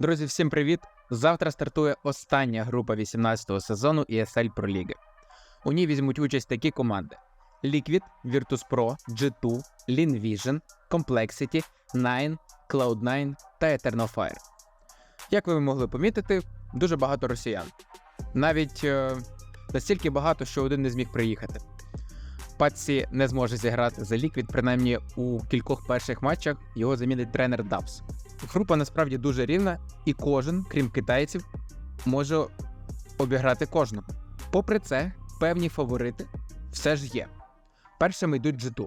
Друзі, всім привіт! Завтра стартує остання група 18-го сезону ESL Pro League. У ній візьмуть участь такі команди: Liquid, Virtus.pro, G2, LinVision, Complexity, Nine, Cloud9 та Eternal Fire. Як ви могли помітити, дуже багато росіян. Навіть е, настільки багато, що один не зміг приїхати. Патсі не зможе зіграти за Liquid, принаймні у кількох перших матчах його замінить тренер Дабс. Група насправді дуже рівна, і кожен, крім китайців, може обіграти кожного. Попри це, певні фаворити все ж є. Першими йдуть G2,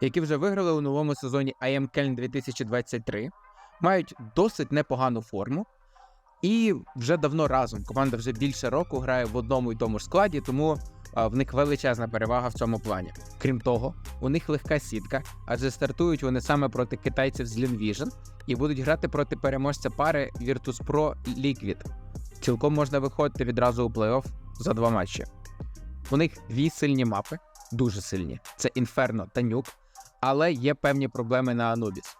які вже виграли у новому сезоні IM Köln 2023, мають досить непогану форму. І вже давно разом команда вже більше року грає в одному і тому ж складі, тому в них величезна перевага в цьому плані. Крім того, у них легка сітка, адже стартують вони саме проти китайців з LinVision і будуть грати проти переможця пари Virtus.pro Liquid. Цілком можна виходити відразу у плей-офф за два матчі. У них дві сильні мапи, дуже сильні. Це Inferno та Nuke, але є певні проблеми на Anubis.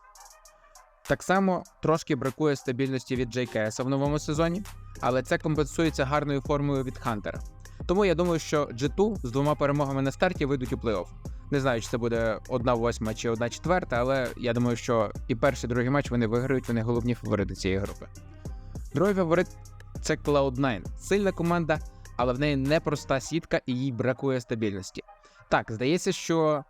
Так само трошки бракує стабільності від JKS в новому сезоні, але це компенсується гарною формою від Хантера. Тому я думаю, що G2 з двома перемогами на старті вийдуть у плей-офф. Не знаю, чи це буде одна восьма чи одна четверта, але я думаю, що і перший, і другий матч вони виграють, вони головні фаворити цієї групи. Другий фаворит це Cloud9. Сильна команда, але в неї непроста сітка і їй бракує стабільності. Так, здається, що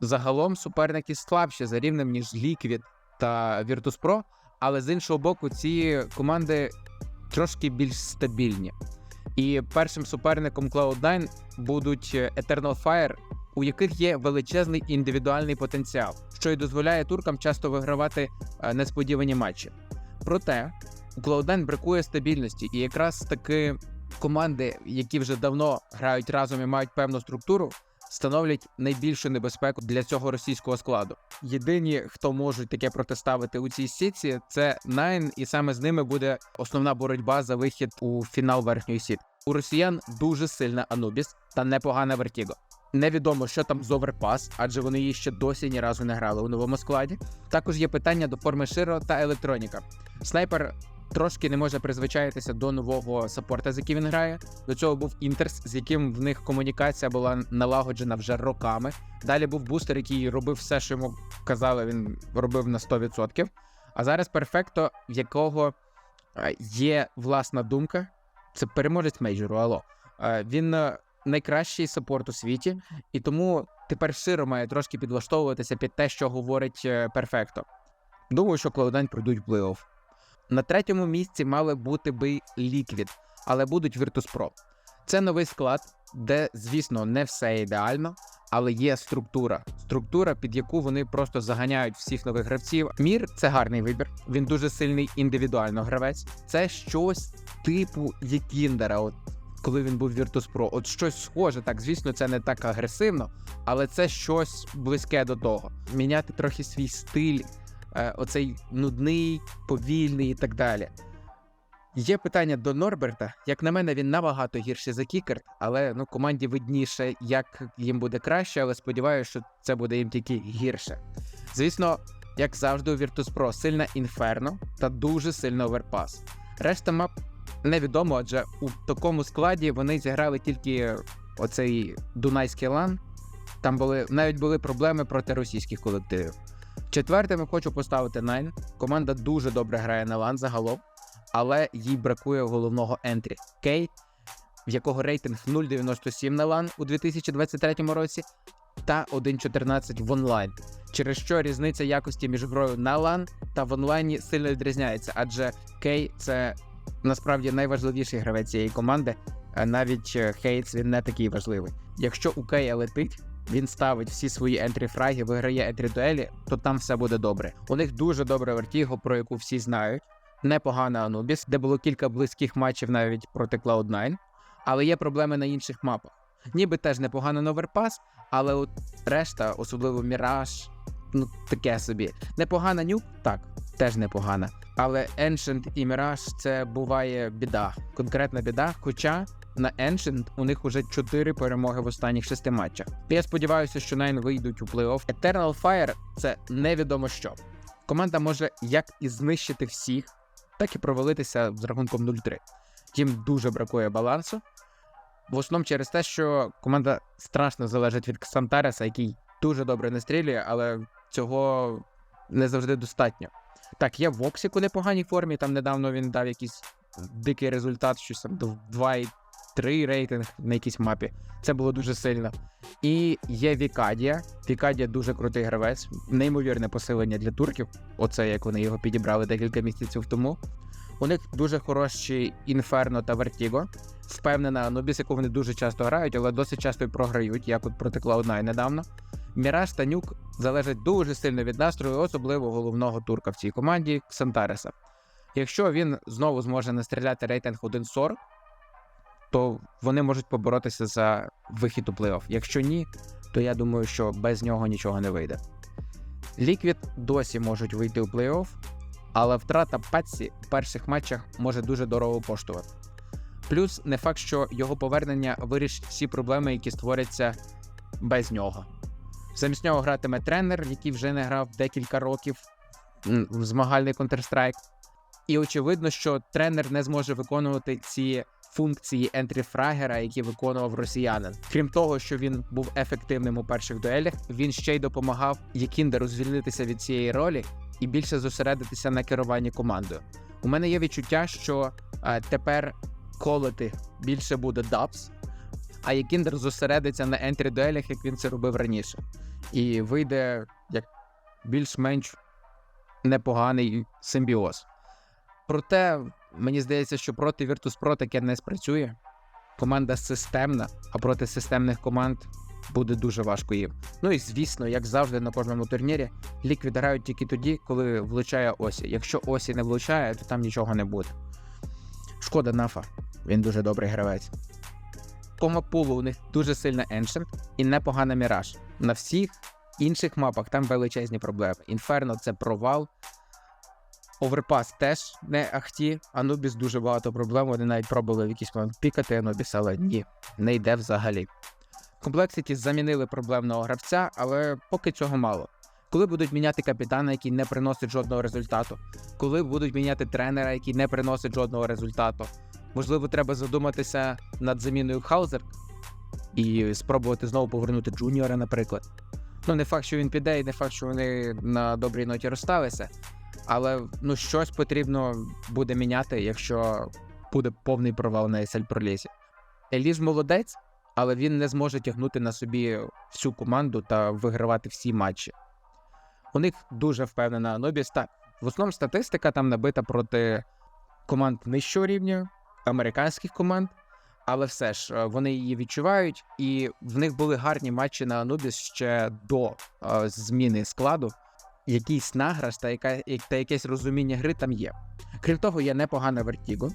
загалом суперники слабші за рівнем, ніж Liquid та Virtus.pro, але з іншого боку, ці команди трошки більш стабільні. І першим суперником Cloud9 будуть Eternal Fire, у яких є величезний індивідуальний потенціал, що й дозволяє туркам часто вигравати е, несподівані матчі. Проте у Cloud9 бракує стабільності, і якраз таки команди, які вже давно грають разом і мають певну структуру, становлять найбільшу небезпеку для цього російського складу. Єдині, хто можуть таке протиставити у цій сітці, це Nine, і саме з ними буде основна боротьба за вихід у фінал верхньої сітки. У росіян дуже сильна Анубіс та непогана Вертіго. Невідомо, що там з оверпас, адже вони її ще досі ні разу не грали у новому складі. Також є питання до форми Широ та електроніка. Снайпер трошки не може призвичаїтися до нового саппорта, з яким він грає. До цього був Інтерс, з яким в них комунікація була налагоджена вже роками. Далі був бустер, який робив все, що йому казали, він робив на 100%. А зараз перфекто, в якого е, є власна думка. Це переможець мейджору, алло. Е, Він е, найкращий саппорт у світі, і тому тепер Широ має трошки підлаштовуватися під те, що говорить перфекто. Думаю, що Cloud9 пройдуть в плей-офф. На третьому місці мали бути би Liquid, але будуть Virtus.pro. Це новий склад, де, звісно, не все ідеально, але є структура. Структура, під яку вони просто заганяють всіх нових гравців. Мір це гарний вибір. Він дуже сильний індивідуально гравець. Це щось типу Єкіндера. От коли він був Virtus.pro. От щось схоже, так звісно, це не так агресивно, але це щось близьке до того. Міняти трохи свій стиль, оцей нудний, повільний і так далі. Є питання до Норберта. Як на мене, він набагато гірший за Кікерт, але ну команді видніше, як їм буде краще, але сподіваюся, що це буде їм тільки гірше. Звісно, як завжди, у Virtus.pro сильна інферно та дуже сильна оверпас. Решта мап невідомо, адже у такому складі вони зіграли тільки оцей Дунайський лан. Там були навіть були проблеми проти російських колективів. Четвертим хочу поставити Nine. Команда дуже добре грає на лан загалом, але їй бракує головного ентрі Кей, в якого рейтинг 0,97 на лан у 2023 році та 1,14 в онлайн. Через що різниця якості між грою на лан та в онлайні сильно відрізняється, адже Кей це насправді найважливіший гравець цієї команди. Навіть Хейтс він не такий важливий. Якщо у Кея летить, він ставить всі свої ентрі фраги, виграє ентрі дуелі, то там все буде добре. У них дуже добре вертіго, про яку всі знають. Непогана Анубіс, де було кілька близьких матчів навіть проти Cloud9, але є проблеми на інших мапах. Ніби теж непогано на Оверпас, але от решта, особливо Міраж, ну таке собі. Непогана нюк, так, теж непогана. Але Ancient і Mirage це буває біда, конкретна біда. Хоча на Ancient у них уже 4 перемоги в останніх 6 матчах. Я сподіваюся, що Nine вийдуть у плей-офф. Eternal Fire це невідомо що. Команда може як і знищити всіх, так і провалитися з рахунком 0-3. Їм дуже бракує балансу. В основному через те, що команда страшно залежить від Ксантареса, який дуже добре настрілює, але цього не завжди достатньо. Так, є в Оксік у непоганій формі. Там недавно він дав якийсь дикий результат, щось там 2,3 рейтинг на якійсь мапі. Це було дуже сильно. І є Вікадія. Вікадія дуже крутий гравець, неймовірне посилення для турків. Оце як вони його підібрали декілька місяців тому. У них дуже хороші Інферно та Вертіго. Впевнена, Анубіс, яку вони дуже часто грають, але досить часто і програють, як от проти Cloud9 недавно. Міраж та Нюк залежать дуже сильно від настрою, особливо головного турка в цій команді Ксантареса. Якщо він знову зможе настріляти рейтинг 1.40, то вони можуть поборотися за вихід у плей-офф. Якщо ні, то я думаю, що без нього нічого не вийде. Ліквід досі можуть вийти у плей-офф, але втрата Патсі в перших матчах може дуже дорого коштувати. Плюс не факт, що його повернення вирішить всі проблеми, які створяться без нього. Замість нього гратиме тренер, який вже не грав декілька років в змагальний Counter-Strike. І очевидно, що тренер не зможе виконувати ці функції ентріфрагера, які виконував росіянин. Крім того, що він був ефективним у перших дуелях, він ще й допомагав Якіндеру звільнитися від цієї ролі і більше зосередитися на керуванні командою. У мене є відчуття, що е, тепер колоти більше буде дабс, а Якіндер зосередиться на ентрі дуелях, як він це робив раніше, і вийде як більш-менш непоганий симбіоз. Проте мені здається, що проти Virtus.pro таке не спрацює. Команда системна, а проти системних команд буде дуже важко їм. Ну і звісно, як завжди на кожному турнірі, ліквід грають тільки тоді, коли влучає Осі. Якщо Осі не влучає, то там нічого не буде. Шкода Нафа, він дуже добрий гравець. По мапулу у них дуже сильна Ancient і непогана Міраж. На всіх інших мапах там величезні проблеми. Інферно це провал. Оверпас теж не ахті. Анубіс дуже багато проблем. Вони навіть пробували в якийсь момент пікати Анубіс, але ні, не йде взагалі. Комплексіті замінили проблемного гравця, але поки цього мало. Коли будуть міняти капітана, який не приносить жодного результату, коли будуть міняти тренера, який не приносить жодного результату, можливо, треба задуматися над заміною Хаузер і спробувати знову повернути Джуніора, наприклад. Ну, не факт, що він піде, і не факт, що вони на добрій ноті розсталися. Але ну щось потрібно буде міняти, якщо буде повний провал на SL пролізі. Еліж молодець, але він не зможе тягнути на собі всю команду та вигравати всі матчі. У них дуже впевнена Анобіс. Так, в основному статистика там набита проти команд нижчого рівня, американських команд, але все ж е, вони її відчувають, і в них були гарні матчі на Анубіс ще до е, зміни складу якийсь награш та, яка, та якесь розуміння гри там є. Крім того, є непогана вертіго.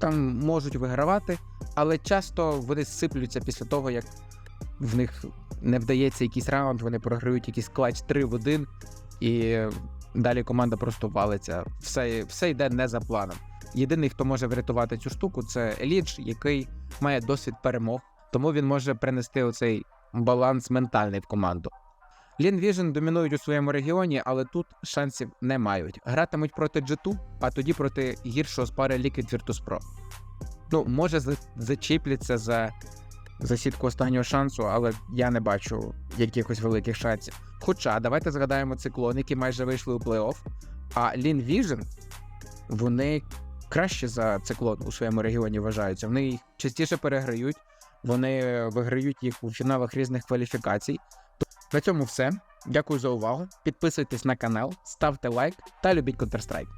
Там можуть вигравати, але часто вони сиплються після того, як в них не вдається якийсь раунд, вони програють якийсь клач 3 в 1, і далі команда просто валиться. Все, все йде не за планом. Єдиний, хто може врятувати цю штуку, це Елідж, який має досвід перемог, тому він може принести оцей баланс ментальний в команду. Лін Vision домінують у своєму регіоні, але тут шансів не мають. Гратимуть проти G2, а тоді проти гіршого з пари Liquid Virtus Pro. Ну, може, зачіпляться за, за сітку останнього шансу, але я не бачу якихось великих шансів. Хоча давайте згадаємо циклон, які майже вийшли у плей-офф. А Лін Vision, вони краще за циклон у своєму регіоні вважаються. Вони їх частіше переграють, вони виграють їх у фіналах різних кваліфікацій. На цьому все. Дякую за увагу. Підписуйтесь на канал, ставте лайк та любіть Counter-Strike.